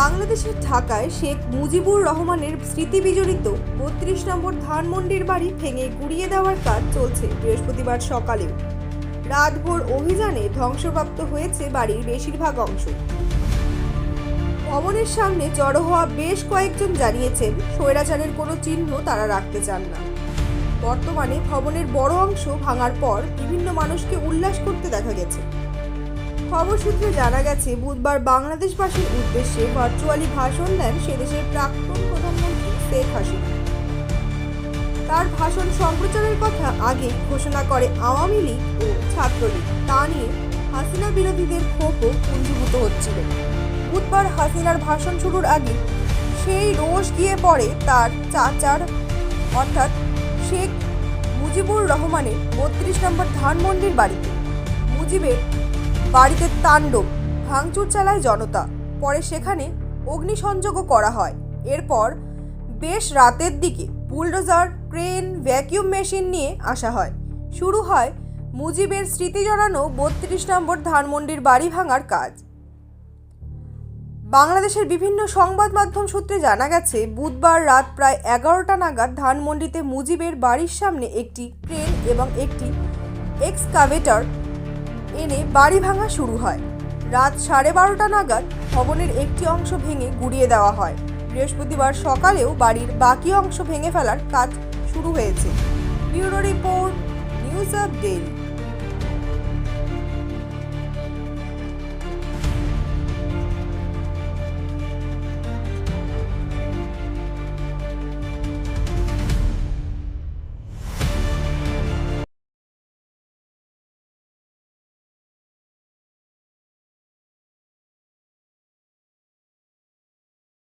বাংলাদেশের ঢাকায় শেখ মুজিবুর রহমানের স্মৃতি বিজড়িত বত্রিশ নম্বর ধানমন্ডির বাড়ি ভেঙে গুড়িয়ে দেওয়ার কাজ চলছে বৃহস্পতিবার সকালেও। রাতভর অভিযানে ধ্বংসপ্রাপ্ত হয়েছে বাড়ির বেশিরভাগ অংশ। ভবনের সামনে জড়ো হওয়া বেশ কয়েকজন জানিয়েছেন, স্বৈরাচারের কোনো চিহ্ন তারা রাখতে চান না। বর্তমানে ভবনের বড় অংশ ভাঙার পর বিভিন্ন মানুষকে উল্লাস করতে দেখা গেছে। খবর সূত্রে জানা গেছে, বুধবার বাংলাদেশবাসীর উদ্দেশ্যে ভার্চুয়ালি ভাষণ দেন সেদেশের প্রাক্তন প্রধানমন্ত্রী শেখ হাসিনা। তার ভাষণ সম্প্রচারের কথা আগে ঘোষণা করে আওয়ামী লীগ ও ছাত্রলীগ। তা নিয়ে হাসিনা বিরোধীদের ক্ষোভও পুঞ্জীভূত হচ্ছিল। বুধবার হাসিনার ভাষণ শুরুর আগে সেই রোষ গিয়ে পড়ে তার চাচার, অর্থাৎ শেখ মুজিবুর রহমানের বত্রিশ নম্বর ধানমন্ডির বাড়িতে। মুজিবের বাড়িতে তাণ্ডব, ভাঙচুর চালায় জনতা। পরে সেখানে অগ্নিসংযোগও করা হয়। এরপর বেশ রাতের দিকে বুলডোজার, ক্রেন, ভ্যাকিউম মেশিন নিয়ে আসা হয়। শুরু হয় মুজিবের স্মৃতি জড়ানো বত্রিশ নম্বর ধানমন্ডির বাড়ি ভাঙার কাজ। বাংলাদেশের বিভিন্ন সংবাদ মাধ্যম সূত্রে জানা গেছে, বুধবার রাত প্রায় এগারোটা নাগাদ ধানমন্ডিতে মুজিবের বাড়ির সামনে একটি ক্রেন এবং একটি এক্সকাভেটর এনে বাড়ি ভাঙা শুরু হয়। রাত সাড়ে বারোটা নাগাদ ভবনের একটি অংশ ভেঙে গুড়িয়ে দেওয়া হয়। বৃহস্পতিবার সকালেও বাড়ির বাকি অংশ ভেঙে ফেলার কাজ শুরু হয়েছে। Bureau report, news daily.